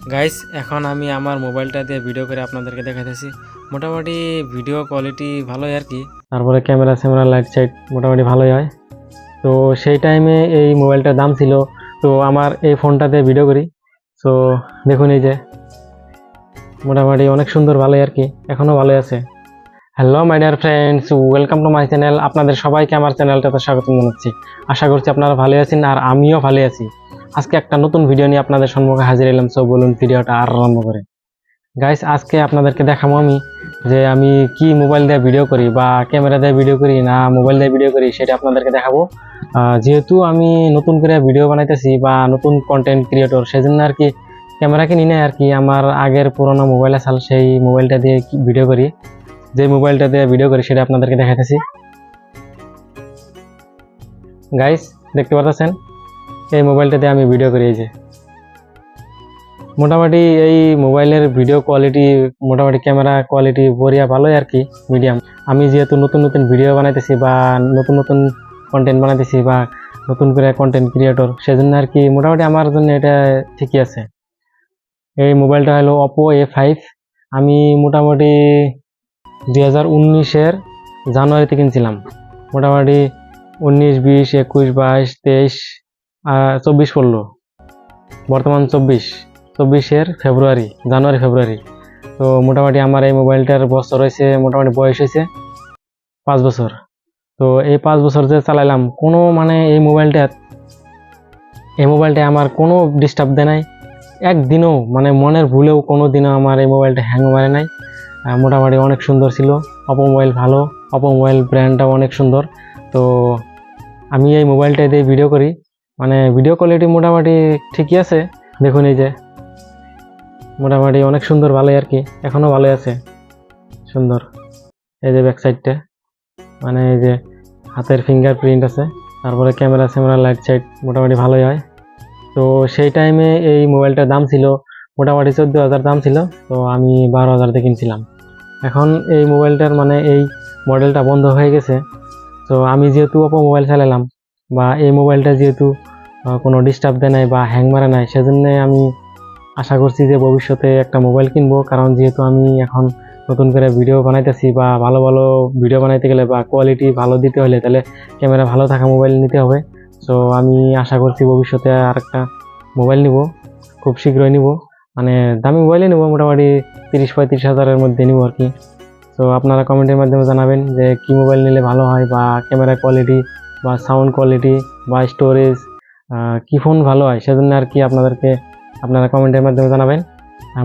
Guys এখন আমি আমার মোবাইলটা দিয়ে ভিডিও করে আপনাদেরকে দেখাতেছি মোটামুটি ভিডিও কোয়ালিটি ভালোই আর কি। তারপরে ক্যামেরা স্যামেরা লাইট সাইট মোটামুটি ভালোই হয়। তো সেই টাইমে এই মোবাইলটার দাম ছিল। তো আমার এই ফোনটাতে ভিডিও করি। তো দেখুন এই যে। মোটামুটি অনেক সুন্দর, ভালোই আর কি। এখনও ভালোই আছে। Hello my dear friends welcome to my channel আপনাদের সবাইকে আমার চ্যানেলটাতে স্বাগত জানাচ্ছি। আশা করছি আপনারা ভালো আছেন আর আমিও ভালো আছি। আজকে একটা নতুন ভিডিও নিয়ে আপনাদের সম্মুখে হাজির এলাম সো বলুন ভিডিওটা আর আরম্ভ করে। গাইস আজকে আপনাদেরকে দেখাবো আমি যে আমি কি মোবাইল দিয়ে ভিডিও করি বা ক্যামেরা দিয়ে ভিডিও করি না মোবাইল দিয়ে ভিডিও করি, সেটা আপনাদেরকে দেখাবো। যেহেতু আমি নতুন করে ভিডিও বানাইতেছি বা নতুন কন্টেন্ট ক্রিয়েটর সেজন্য আর কি ক্যামেরা কিনি আর কি। আমার আগের পুরোনো মোবাইল আছে, সেই মোবাইলটা দিয়ে ভিডিও করি, যে মোবাইলটা দিয়ে ভিডিও করি, সেটা আপনাদেরকে দেখাইতেছি। গাইস দেখতে পাচ্ছেন এই মোবাইলটাতে আমি ভিডিও করি এই যে মোটামুটি এই মোবাইলের ভিডিও কোয়ালিটি মোটামুটি ক্যামেরা কোয়ালিটি বড়িয়া ভালোই আর কি মিডিয়াম আমি যেহেতু নতুন নতুন ভিডিও বানাইতেছি বা নতুন নতুন কন্টেন্ট বানাইতেছি বা নতুন করে কন্টেন্ট ক্রিয়েটর সেজন্য আর কি মোটামুটি আমার জন্য এটা ঠিকই আছে। এই মোবাইলটা হলো অপো এ ফাইভ আমি মোটামুটি দুই হাজার উনিশের জানুয়ারিতে কিনছিলাম। মোটামুটি উনিশ, বিশ, একুশ, বাইশ, তেইশ চব্বিশ পড়ল। বর্তমান চব্বিশ। চব্বিশের ফেব্রুয়ারি, জানুয়ারি, ফেব্রুয়ারি। তো মোটামুটি আমার এই মোবাইলটার বছর হয়েছে, মোটামুটি বয়স হয়েছে পাঁচ বছর। তো এই পাঁচ বছর যে চালাইলাম, কোনো মানে এই মোবাইলটা এই মোবাইলটা আমার কোনো ডিস্টার্ব দেয় নাই। একদিনও মানে মনের ভুলেও কোনো দিনও আমার এই মোবাইলটা হ্যাং মারে নাই। মোটামুটি অনেক সুন্দর ছিল। অপো মোবাইল ভালো। অপো মোবাইল ব্র্যান্ডটাও অনেক সুন্দর। তো আমি এই মোবাইলটা দিয়ে ভিডিও করি। মানে ভিডিও কোয়ালিটি মোটামুটি ঠিকই আছে। দেখুন এই যে, মোটামুটি অনেক সুন্দর ভালোই আর কি এখনও ভালোই আছে। সুন্দর। এই যে ব্যাক সাইডটা মানে এই যে হাতের ফিঙ্গার প্রিন্ট আছে, তারপরে ক্যামেরা স্যামেরা লাইট সাইট মোটামুটি ভালোই হয়। তো সেই টাইমে এই মোবাইলটার দাম ছিল মোটামুটি চোদ্দ হাজার দাম ছিল, তো আমি বারো হাজার দিয়ে কিনছিলাম। এখন এই মোবাইলটার মানে এই মডেলটা বন্ধ হয়ে গেছে। তো আমি যেহেতু অপো মোবাইল চালালাম, বা এই মোবাইলটা যেহেতু কোনো ডিস্টার্ব দেয় নাই বা হ্যাং মারে নাই, সেজন্য আমি আশা করছি যে ভবিষ্যতে একটা মোবাইল কিনবো। কারণ যেহেতু আমি এখন নতুন করে ভিডিও বানাইতেছি বা ভালো ভালো ভিডিও বানাইতে গেলে বা কোয়ালিটি ভালো দিতে হলে তাহলে ক্যামেরা ভালো থাকা মোবাইল নিতে হবে। সো আমি আশা করছি ভবিষ্যতে আর একটা মোবাইল নিব, খুব শীঘ্রই নিব। মানে দামি মোবাইলই নেব, মোটামুটি তিরিশ পঁয়ত্রিশ হাজারের মধ্যে নিব আর কি। তো আপনারা কমেন্টের মাধ্যমে জানাবেন যে কী মোবাইল নিলে ভালো হয় বা ক্যামেরা কোয়ালিটি বা সাউন্ড কোয়ালিটি বা স্টোরেজ কী ফোন ভালো হয় সেজন্য আর কি আপনাদেরকে আপনারা কমেন্টের মাধ্যমে জানাবেন।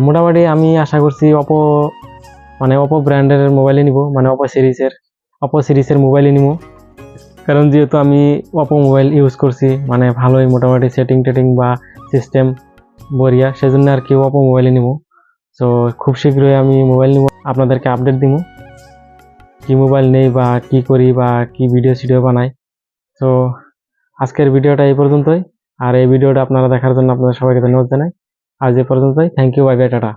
মোটামুটি আমি আশা করছি অপো মানে অপো ব্র্যান্ডের মোবাইলই নিব মানে অপো সিরিজের অপো সিরিজের মোবাইলই নিব। কারণ যেহেতু আমি অপো মোবাইল ইউজ করছি মানে ভালোই মোটামুটি সেটিং টেটিং বা সিস্টেম বরিয়া সেজন্য আর কি অপো মোবাইলই নিব। সো খুব শীঘ্রই আমি মোবাইল নিব, আপনাদেরকে আপডেট দিব। কি মোবাইল নেই বা কি করি বা কি ভিডিও সিডিও বানাই। তো আজকের ভিডিওটা এই পর্যন্তই। আর এই ভিডিওটা আপনারা দেখার জন্য আপনাদের সবাইকে ধন্যবাদ জানাই। আজ এই পর্যন্তই। Thank you bye bye tata.